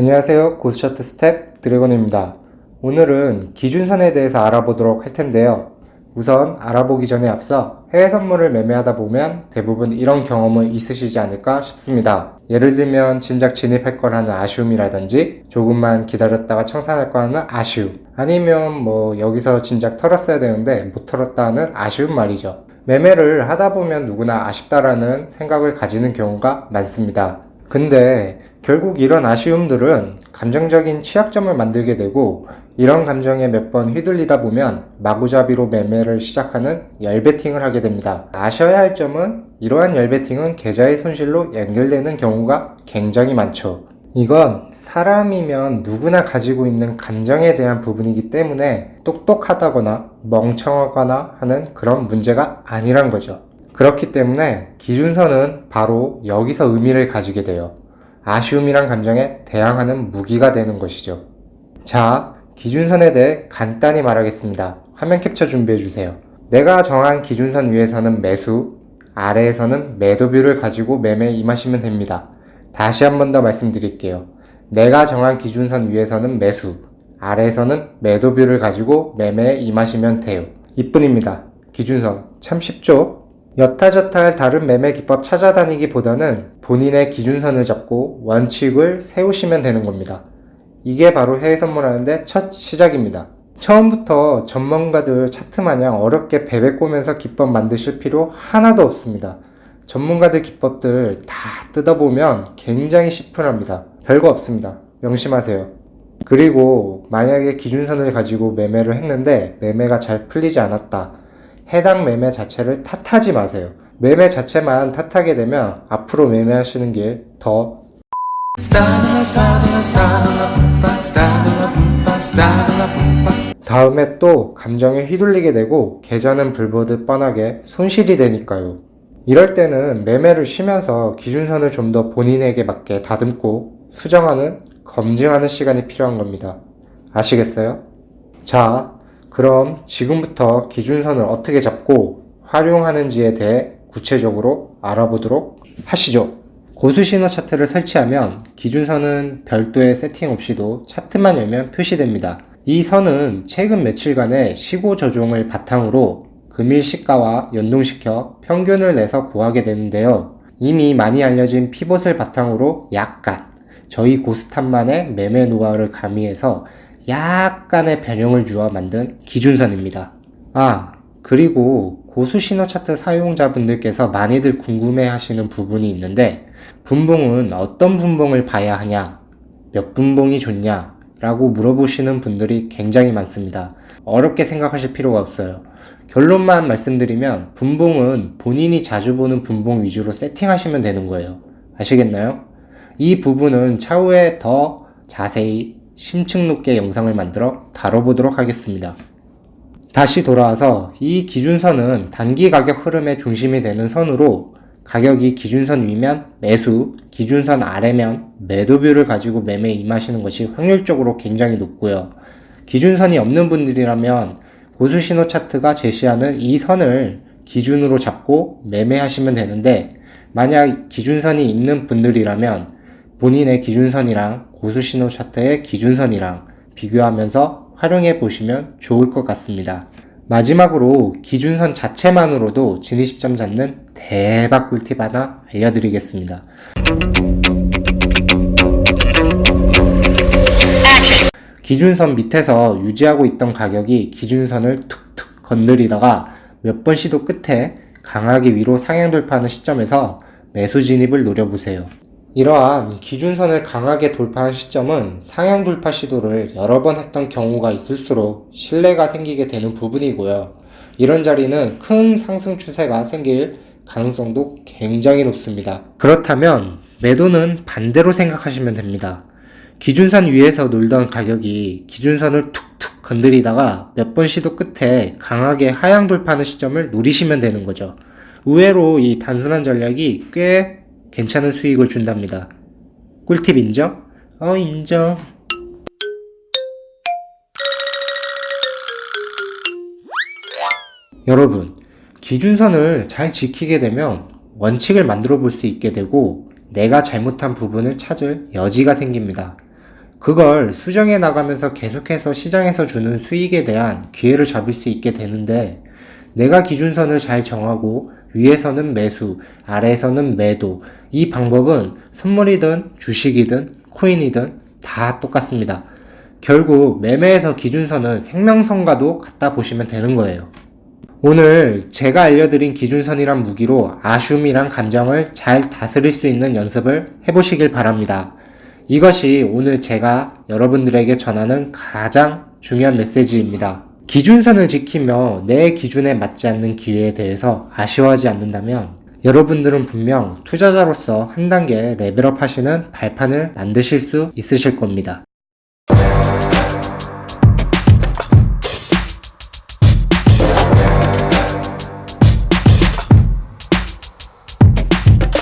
안녕하세요. 고스셔트 스텝 드래곤입니다. 오늘은 기준선에 대해서 알아보도록 할 텐데요. 우선 알아보기 전에 앞서 해외 선물을 매매하다 보면 대부분 이런 경험은 있으시지 않을까 싶습니다. 예를 들면 진작 진입할 거라는 아쉬움이라든지 조금만 기다렸다가 청산할 거라는 아쉬움 아니면 뭐 여기서 진작 털었어야 되는데 못 털었다는 아쉬움 말이죠. 매매를 하다 보면 누구나 아쉽다라는 생각을 가지는 경우가 많습니다. 근데 결국 이런 아쉬움들은 감정적인 취약점을 만들게 되고 이런 감정에 몇 번 휘둘리다 보면 마구잡이로 매매를 시작하는 열베팅을 하게 됩니다. 아셔야 할 점은 이러한 열베팅은 계좌의 손실로 연결되는 경우가 굉장히 많죠. 이건 사람이면 누구나 가지고 있는 감정에 대한 부분이기 때문에 똑똑하다거나 멍청하거나 하는 그런 문제가 아니란 거죠. 그렇기 때문에 기준선은 바로 여기서 의미를 가지게 돼요. 아쉬움이란 감정에 대항하는 무기가 되는 것이죠. 자, 기준선에 대해 간단히 말하겠습니다. 화면 캡처 준비해 주세요. 내가 정한 기준선 위에서는 매수, 아래에서는 매도뷰를 가지고 매매에 임하시면 됩니다. 다시 한 번 더 말씀드릴게요. 내가 정한 기준선 위에서는 매수, 아래에서는 매도뷰를 가지고 매매에 임하시면 돼요. 이뿐입니다. 기준선 참 쉽죠? 여타저타 다른 매매 기법 찾아다니기보다는 본인의 기준선을 잡고 원칙을 세우시면 되는 겁니다. 이게 바로 해외 선물하는데 첫 시작입니다. 처음부터 전문가들 차트 마냥 어렵게 베베 꼬면서 기법 만드실 필요 하나도 없습니다. 전문가들 기법들 다 뜯어보면 굉장히 시큰합니다. 별거 없습니다. 명심하세요. 그리고 만약에 기준선을 가지고 매매를 했는데 매매가 잘 풀리지 않았다. 해당 매매 자체를 탓하지 마세요. 매매 자체만 탓하게 되면 앞으로 매매하시는 게더 stalla, pumpa. 다음에 또 감정에 휘둘리게 되고 계좌는 불보듯 뻔하게 손실이 되니까요. 이럴 때는 매매를 쉬면서 기준선을 좀 더 본인에게 맞게 다듬고 수정하는, 검증하는 시간이 필요한 겁니다. 아시겠어요? 자, 그럼 지금부터 기준선을 어떻게 잡고 활용하는지에 대해 구체적으로 알아보도록 하시죠. 고수 신호 차트를 설치하면 기준선은 별도의 세팅 없이도 차트만 열면 표시됩니다. 이 선은 최근 며칠간의 시고 조종을 바탕으로 금일 시가와 연동시켜 평균을 내서 구하게 되는데요. 이미 많이 알려진 피봇을 바탕으로 약간 저희 고스탑만의 매매 노하우를 가미해서 약간의 변형을 주어 만든 기준선입니다. 아, 그리고 고수 신호 차트 사용자분들께서 많이들 궁금해 하시는 부분이 있는데, 분봉은 어떤 분봉을 봐야 하냐, 몇 분봉이 좋냐, 라고 물어보시는 분들이 굉장히 많습니다. 어렵게 생각하실 필요가 없어요. 결론만 말씀드리면, 분봉은 본인이 자주 보는 분봉 위주로 세팅하시면 되는 거예요. 아시겠나요? 이 부분은 차후에 더 자세히 심층 높게 영상을 만들어 다뤄보도록 하겠습니다. 다시 돌아와서 이 기준선은 단기 가격 흐름의 중심이 되는 선으로 가격이 기준선 위면 매수, 기준선 아래면 매도뷰를 가지고 매매에 임하시는 것이 확률적으로 굉장히 높고요. 기준선이 없는 분들이라면 고수 신호 차트가 제시하는 이 선을 기준으로 잡고 매매하시면 되는데 만약 기준선이 있는 분들이라면 본인의 기준선이랑 고수 신호 차트의 기준선이랑 비교하면서 활용해 보시면 좋을 것 같습니다. 마지막으로 기준선 자체만으로도 진입 시점 잡는 대박 꿀팁 하나 알려드리겠습니다. 기준선 밑에서 유지하고 있던 가격이 기준선을 툭툭 건드리다가 몇 번 시도 끝에 강하게 위로 상향 돌파하는 시점에서 매수 진입을 노려보세요. 이러한 기준선을 강하게 돌파한 시점은 상향 돌파 시도를 여러 번 했던 경우가 있을수록 신뢰가 생기게 되는 부분이고요. 이런 자리는 큰 상승 추세가 생길 가능성도 굉장히 높습니다. 그렇다면 매도는 반대로 생각하시면 됩니다. 기준선 위에서 놀던 가격이 기준선을 툭툭 건드리다가 몇 번 시도 끝에 강하게 하향 돌파하는 시점을 노리시면 되는 거죠. 의외로 이 단순한 전략이 꽤 괜찮은 수익을 준답니다. 꿀팁 인정? 어, 인정. 여러분, 기준선을 잘 지키게 되면 원칙을 만들어 볼 수 있게 되고 내가 잘못한 부분을 찾을 여지가 생깁니다. 그걸 수정해 나가면서 계속해서 시장에서 주는 수익에 대한 기회를 잡을 수 있게 되는데 내가 기준선을 잘 정하고 위에서는 매수, 아래에서는 매도. 이 방법은 선물이든 주식이든 코인이든 다 똑같습니다. 결국 매매에서 기준선은 생명선과도 같다 보시면 되는 거예요. 오늘 제가 알려드린 기준선이란 무기로 아쉬움이란 감정을 잘 다스릴 수 있는 연습을 해보시길 바랍니다. 이것이 오늘 제가 여러분들에게 전하는 가장 중요한 메시지입니다. 기준선을 지키며 내 기준에 맞지 않는 기회에 대해서 아쉬워하지 않는다면 여러분들은 분명 투자자로서 한 단계 레벨업 하시는 발판을 만드실 수 있으실 겁니다.